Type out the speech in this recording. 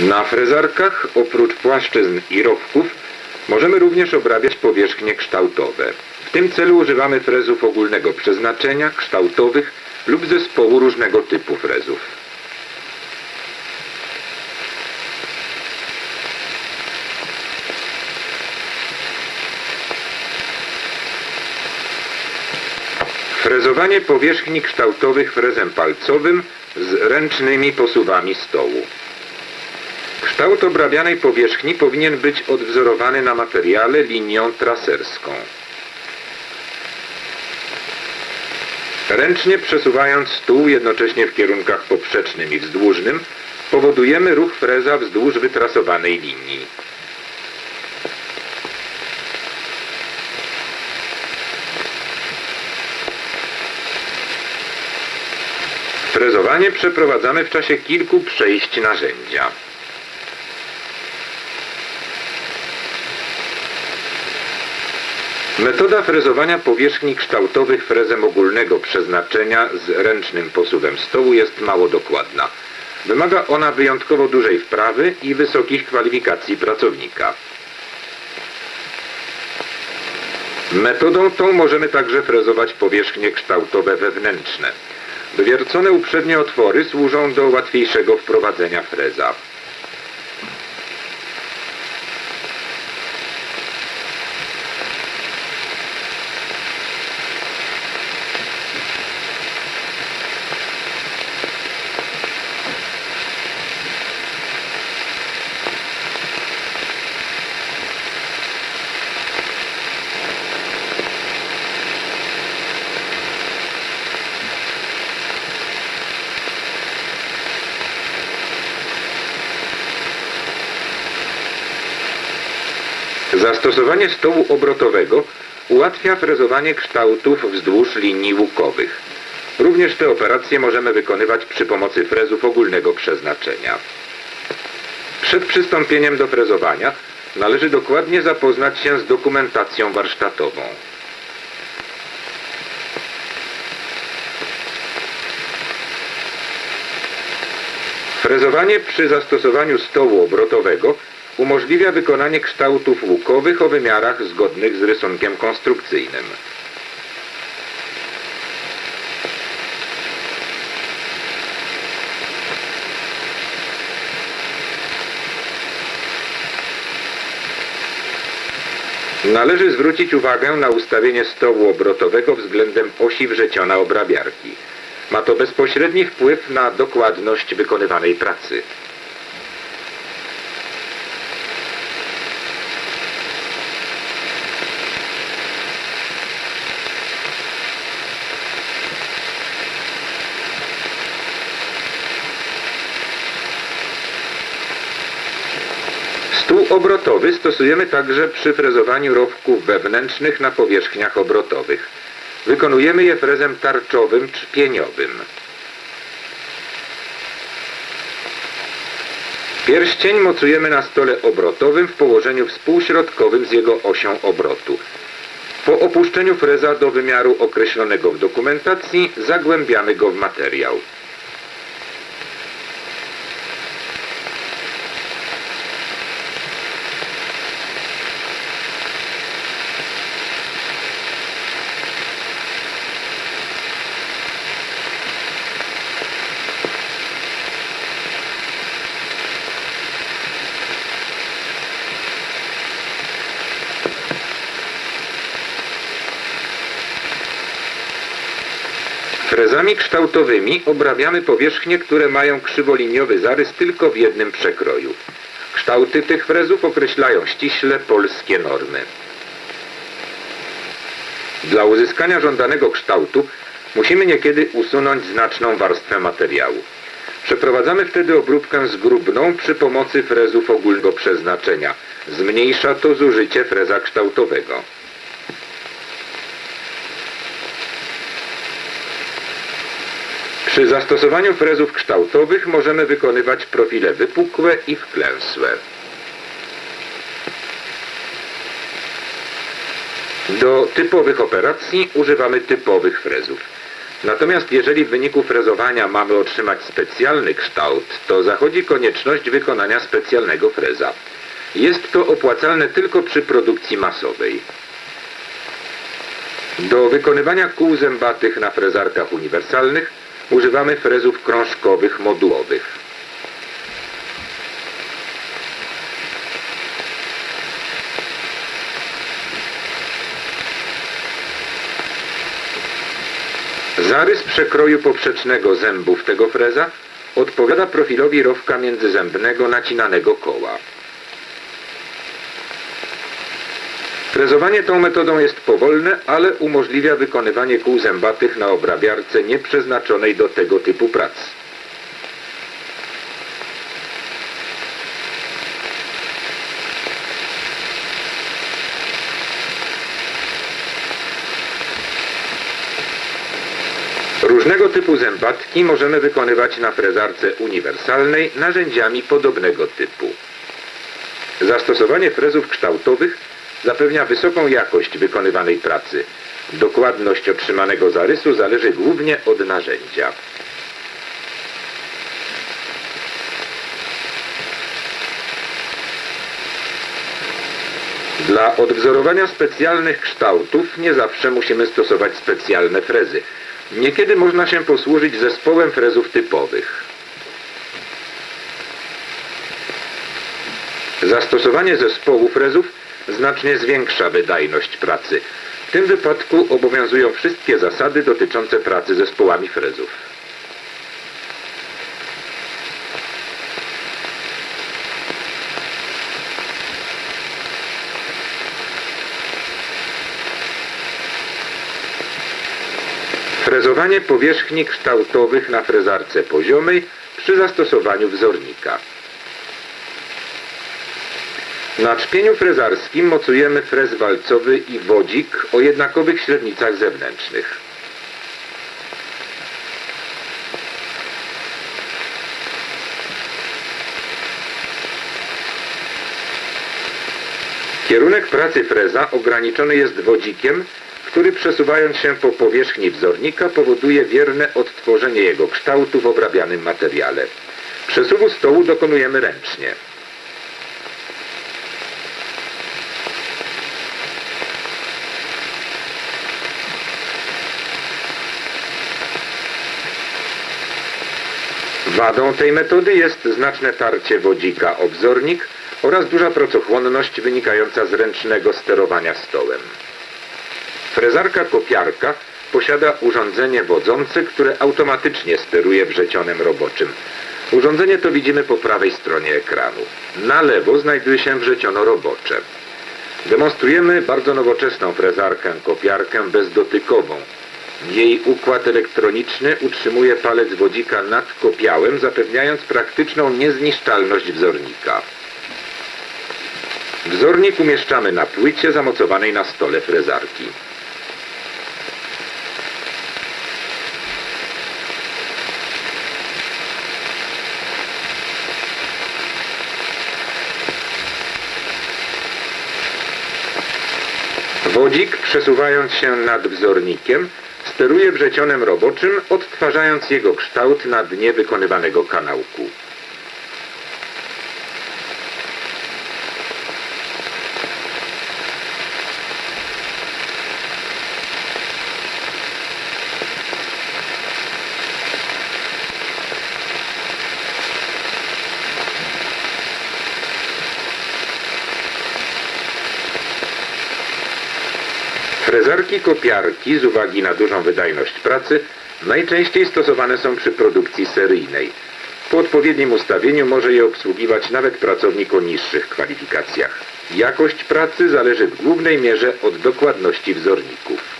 Na frezarkach oprócz płaszczyzn i rowków możemy również obrabiać powierzchnie kształtowe. W tym celu używamy frezów ogólnego przeznaczenia, kształtowych lub zespołu różnego typu frezów. Frezowanie powierzchni kształtowych frezem palcowym z ręcznymi posuwami stołu. Kształt obrabianej powierzchni powinien być odwzorowany na materiale linią traserską. Ręcznie przesuwając stół jednocześnie w kierunkach poprzecznym i wzdłużnym, powodujemy ruch freza wzdłuż wytrasowanej linii. Frezowanie przeprowadzamy w czasie kilku przejść narzędzia. Metoda frezowania powierzchni kształtowych frezem ogólnego przeznaczenia z ręcznym posuwem stołu jest mało dokładna. Wymaga ona wyjątkowo dużej wprawy i wysokich kwalifikacji pracownika. Metodą tą możemy także frezować powierzchnie kształtowe wewnętrzne. Wywiercone uprzednio otwory służą do łatwiejszego wprowadzenia freza. Zastosowanie stołu obrotowego ułatwia frezowanie kształtów wzdłuż linii łukowych. Również te operacje możemy wykonywać przy pomocy frezów ogólnego przeznaczenia. Przed przystąpieniem do frezowania należy dokładnie zapoznać się z dokumentacją warsztatową. Frezowanie przy zastosowaniu stołu obrotowego umożliwia wykonanie kształtów łukowych o wymiarach zgodnych z rysunkiem konstrukcyjnym. Należy zwrócić uwagę na ustawienie stołu obrotowego względem osi wrzeciona obrabiarki. Ma to bezpośredni wpływ na dokładność wykonywanej pracy. Stół obrotowy stosujemy także przy frezowaniu rowków wewnętrznych na powierzchniach obrotowych. Wykonujemy je frezem tarczowym czy pieniowym. Pierścień mocujemy na stole obrotowym w położeniu współśrodkowym z jego osią obrotu. Po opuszczeniu freza do wymiaru określonego w dokumentacji zagłębiamy go w materiał. Frezami kształtowymi obrabiamy powierzchnie, które mają krzywoliniowy zarys tylko w jednym przekroju. Kształty tych frezów określają ściśle polskie normy. Dla uzyskania żądanego kształtu musimy niekiedy usunąć znaczną warstwę materiału. Przeprowadzamy wtedy obróbkę zgrubną przy pomocy frezów ogólnego przeznaczenia. Zmniejsza to zużycie freza kształtowego. Przy zastosowaniu frezów kształtowych możemy wykonywać profile wypukłe i wklęsłe. Do typowych operacji używamy typowych frezów. Natomiast jeżeli w wyniku frezowania mamy otrzymać specjalny kształt, to zachodzi konieczność wykonania specjalnego freza. Jest to opłacalne tylko przy produkcji masowej. Do wykonywania kół zębatych na frezarkach uniwersalnych używamy frezów krążkowych modułowych. Zarys przekroju poprzecznego zębów tego freza odpowiada profilowi rowka międzyzębnego nacinanego koła. Frezowanie tą metodą jest powolne, ale umożliwia wykonywanie kół zębatych na obrabiarce nieprzeznaczonej do tego typu prac. Różnego typu zębatki możemy wykonywać na frezarce uniwersalnej narzędziami podobnego typu. Zastosowanie frezów kształtowych zapewnia wysoką jakość wykonywanej pracy. Dokładność otrzymanego zarysu zależy głównie od narzędzia. Dla odwzorowania specjalnych kształtów nie zawsze musimy stosować specjalne frezy. Niekiedy można się posłużyć zespołem frezów typowych. Zastosowanie zespołu frezów znacznie zwiększa wydajność pracy. W tym wypadku obowiązują wszystkie zasady dotyczące pracy zespołami frezów. Frezowanie powierzchni kształtowych na frezarce poziomej przy zastosowaniu wzornika. Na czpieniu frezarskim mocujemy frez walcowy i wodzik o jednakowych średnicach zewnętrznych. Kierunek pracy freza ograniczony jest wodzikiem, który przesuwając się po powierzchni wzornika powoduje wierne odtworzenie jego kształtu w obrabianym materiale. Przesuwu stołu dokonujemy ręcznie. Wadą tej metody jest znaczne tarcie wodzika o wzornik oraz duża pracochłonność wynikająca z ręcznego sterowania stołem. Frezarka kopiarka posiada urządzenie wodzące, które automatycznie steruje wrzecionem roboczym. Urządzenie to widzimy po prawej stronie ekranu. Na lewo znajduje się wrzeciono robocze. Demonstrujemy bardzo nowoczesną frezarkę kopiarkę bezdotykową. Jej układ elektroniczny utrzymuje palec wodzika nad kopiałem, zapewniając praktyczną niezniszczalność wzornika. Wzornik umieszczamy na płycie zamocowanej na stole frezarki. Wodzik, przesuwając się nad wzornikiem, steruje wrzecionem roboczym, odtwarzając jego kształt na dnie wykonywanego kanałku. Frezarki kopiarki z uwagi na dużą wydajność pracy najczęściej stosowane są przy produkcji seryjnej. Po odpowiednim ustawieniu może je obsługiwać nawet pracownik o niższych kwalifikacjach. Jakość pracy zależy w głównej mierze od dokładności wzorników.